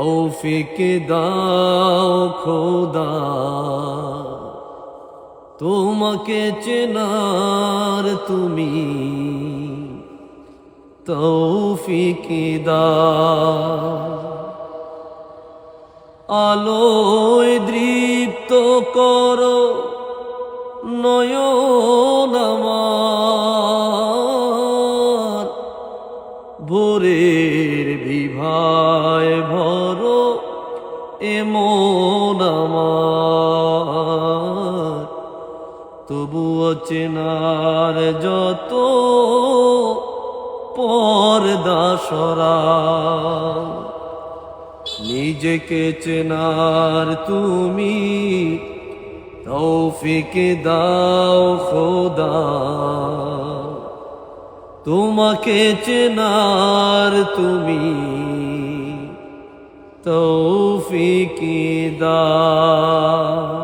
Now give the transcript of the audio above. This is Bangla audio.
তৌফিক দাও খোদা। তোমাকে চেনার তুমি তৌফিক আলোয় দৃপ্ত করো নয়ন আমার। ভোরের বিভায় ভরো এমন আমার। তবুও চেনার যত পর্দা সরাও। নিজেকে চেনার তুমি তৌফিক দাও খোদা। তোমাকে চেনার তুমি তৌফিক দাও